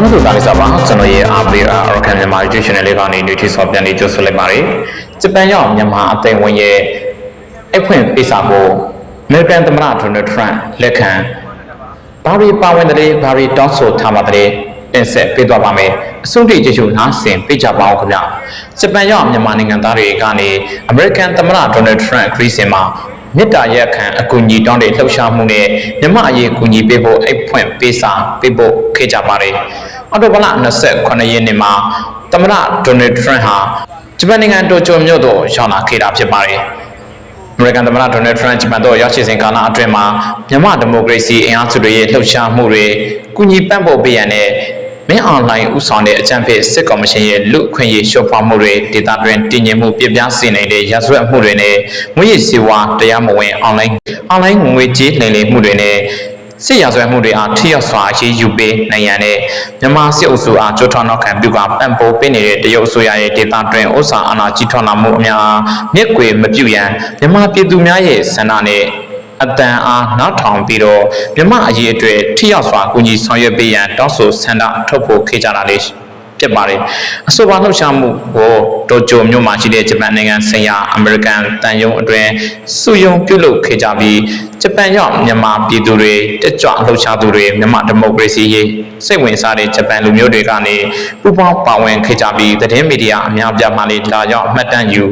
အားလုံးတို့တားလေးစားပါကျွန်တော်ရဲ့ RPR Arakan မြန်မာ YouTube channel လေးကနေ Nutri ဆောပြန်လေးကြိုဆိုလိုက်ပါတယ်ဂျပန်ရောက်မြန်မာအသိဝင်ရဲ့အဖွင့်ပေးစာဖို့ American သမ္မတ Donald Trump လက်ခံဘာတွေပါဝင်တဲ့ဘာတွေတောင်းဆိုထားပါတယ်တင်ဆက်ပေးသွားပါမယ်အဆုံးထိကျေးဇူးနားဆင်ပေးကြပါအောင်ခင်ဗျဂျပန်ရောက်မြန်မာနိုင်ငံသားတွေကနေ American သမ္မတ Donald Trump ခရီးစဉ်မှာ မေတ္တာရက်ခံအကူအညီတောင်းတဲ့လှုပ်ရှားမှုနဲ့မြမအရေးအကူအညီပေးဖို့အိတ်ဖွင့်ပေးစာပေးဖို့ခဲ့ကြပါတယ်။အော်တိုဘလ29ရက်နေ့မှာသမ္မတဒေါ်နယ်ထရန့်ဟာဂျပန်နိုင်ငံတိုကျိုမြို့သို့ရောက်လာခဲ့တာဖြစ်ပါတယ်။အမေရိကန်သမ္မတဒေါ်နယ်ထရန့်ဂျပန်သို့ရောက်ရှိစဉ်ကာလအတွင်းမှာမြန်မာဒီမိုကရေစီအင်အားစုတွေရဲ့လှုပ်ရှားမှုတွေကုညီပံ့ပိုးပေးရတဲ့ မင်းအွန်လိုင်းဥဆောင်တဲ့အကြံပေးစစ်ကော်မရှင်ရဲ့လူအခွင့်အရေးရှုံ့ဖောက်မှုတွေဒေတာတွင်တည်ငြိမ်မှုပြပြစေနိုင်တဲ့ရာဇဝတ်မှုတွေနဲ့ငွေရည်စီဝါတရားမဝင်အွန်လိုင်းအွန်လိုင်းငွေကြေးနှိမ်နင်းမှုတွေနဲ့စစ်ရာဇဝတ်မှုတွေအားထိရောက်စွာအရေးယူပေးနိုင်ရတဲ့မြန်မာစစ်အုပ်စုအားကြိုးထောင်နောက်ခံပြုကပံ့ပိုးပေးနေတဲ့တရုတ်အစိုးရရဲ့ဒေတာတွင်ဥစ္စာအာဏာကြီးထွားလာမှုအများမြစ်ကွေမပြုတ်ရန်မြန်မာပြည်သူများရဲ့ဆန္ဒနဲ့ အတန်အားနောက်ထောင်ပြီးတော့မြမအရေးအတွက်ထိရောက်စွာကူညီဆောင်ရွက်ပေးရန်တောင်းဆိုဆန္ဒထုတ်ဖို့ခေကြတာလေးဖြစ်ပါတယ်အဆိုပါလှုပ်ရှားမှုကိုတိုကျိုမြို့မှာရှိတဲ့ဂျပန်နိုင်ငံဆိုင်ရာအမေရိကန်တန်ယုံအတွင်းစုယုံပြုလုပ်ခဲ့ကြပြီးဂျပန်ရောက်မြန်မာပြည်သူတွေတက်ကြွလှုပ်ရှားသူတွေမြန်မာဒီမိုကရေစီရေးစိတ်ဝင်စားတဲ့ဂျပန်လူမျိုးတွေကနေပူးပေါင်းပါဝင်ခဲ့ကြပြီးသတင်းမီဒီယာအများပြားမှလည်းဒါကြောင့်အမှတ်တမ်းယူ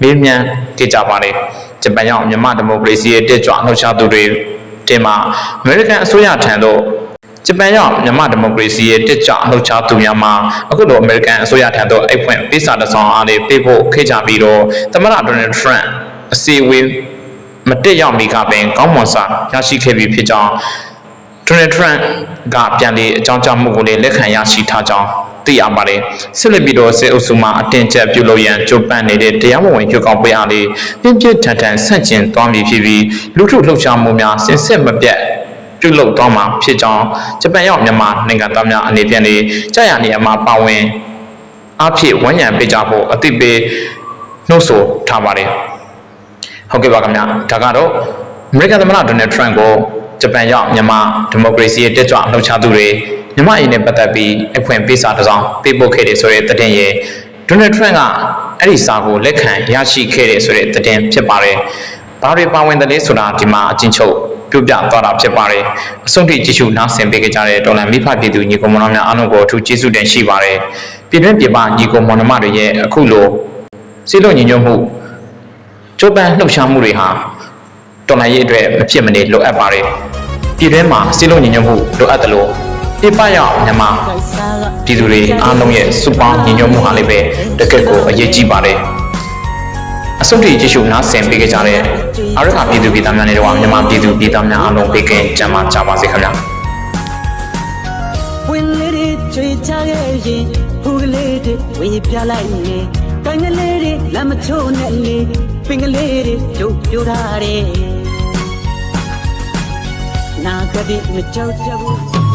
မေးမြန်းခဲ့ကြပါတယ် ဂျပန်ရောက်မြန်မာဒီမိုကရေစီရဲ့တက်ကြွလှုပ်ရှားသူတွေတင်မှာအမေရိကန်အစိုးရထံသို့ဂျပန်ရောက်မြန်မာဒီမိုကရေစီရဲ့တစ်ကြအလှုပ်ရှားသူများမှာအခုလိုအမေရိကန်အစိုးရထံသို့အိတ်ဖွင့်ပေးစာတစ်စောင်အားလေးပေးဖို့ခေကြပြီးတော့သမ္မတဒေါ်နယ်ထရန့်အစီအဝေးမတက်ရောက်မီကပင်ကောင်းမွန်စွာရရှိခဲ့ပြီဖြစ်ကြောင်းဒေါ်နယ်ထရန့်ကပြန်ပြီးအကြောင်းကြားမှုကိုလည်းလက်ခံရရှိထားကြောင်း သိရပါတယ်ဆက်လက်ပြီးတော့စေအုပ်စုမှအတင်ကျပ်ပြုလုပ်ရန်ကြိုးပမ်းနေတဲ့တရားမဝင်ရွှေကောက်ပွဲအားလေးပြင်းပြထန်ထန်ဆန့်ကျင်သွားမည်ဖြစ်ပြီးလူထုလှုပ်ရှားမှုများစင်စစ်မပြတ်ပြုလုပ်သွားမှာဖြစ်ကြောင်းဂျပန်ရောက်မြန်မာနိုင်ငံသားများအနေဖြင့်လည်းကြာရနေရာမှာပါဝင်အဖြစ်ဝန်ရံပေးကြဖို့အသိပေးနှုတ်ဆိုထားပါတယ်ဟုတ်ကဲ့ပါခင်ဗျာဒါကတော့အမေရိကန်သမ္မတဒေါ်နယ်ထရန့်ကိုဂျပန်ရောက်မြန်မာဒီမိုကရေစီရဲ့တက်ကြွလှုပ်ရှားသူတွေ မြန်မာအရေးနဲ့ပတ်သက်ပြီးအခွင့်ပေးစာတစ်စောင်ပေးပို့ခဲ့တယ်ဆိုတဲ့သတင်းရဲ့ဒေါ်နယ်ထရန့်ကအဲ့ဒီစာကိုလက်ခံရရှိခဲ့တယ်ဆိုတဲ့သတင်းဖြစ်ပါတယ်ဘာတွေပါဝင်တယ်လဲဆိုတာဒီမှာအချင်းချုပ်ပြုတ်ပြသွားတာဖြစ်ပါတယ်အဆုံးထိကြည့်ရှုနားဆင်ပေးကြတဲ့ဒေါ်လာမိဖပြည်သူညီကောင်မတော်များအားလုံးကိုအထူးကျေးဇူးတင်ရှိပါတယ်ပြည်တွင်းပြည်ပညီကောင်မောင်နှမတွေရဲ့အခုလိုစီလို့ညီညွတ်မှုကြိုးပမ်းလှုပ်ရှားမှုတွေဟာတော်လှန်ရေးအတွက်မဖြစ်မနေလိုအပ်ပါတယ်ပြည်တွင်းမှာစီလို့ညီညွတ်မှုလိုအပ်တယ်လို့ ပြပရောက်မြန်မာပြည်သူတွေအားလုံးရဲ့စုပေါင်းညီညွတ်မှုဟာလည်းပဲတကယ့်ကိုအရေးကြီးပါတယ်အဆုံးထိကြည့်ရှုနားဆင်ပေးကြတဲ့အာရခပြည်သူပြည်သားများနဲ့တော့မြန်မာပြည်သူပြည်သားများအားလုံးဘေးကင်းကြမ်းမှကြပါစေခင်ဗျာဝင်လေးတွေကြွေချခဲ့ရင်ဟူကလေးတွေဝေးပြလိုက်ရင်ကံကလေးတွေလမ်းမချိုးနဲ့လေပင်ကလေးတွေကျုပ်ပြိုထားတယ်နာကတိမကြောက်ကြဘူး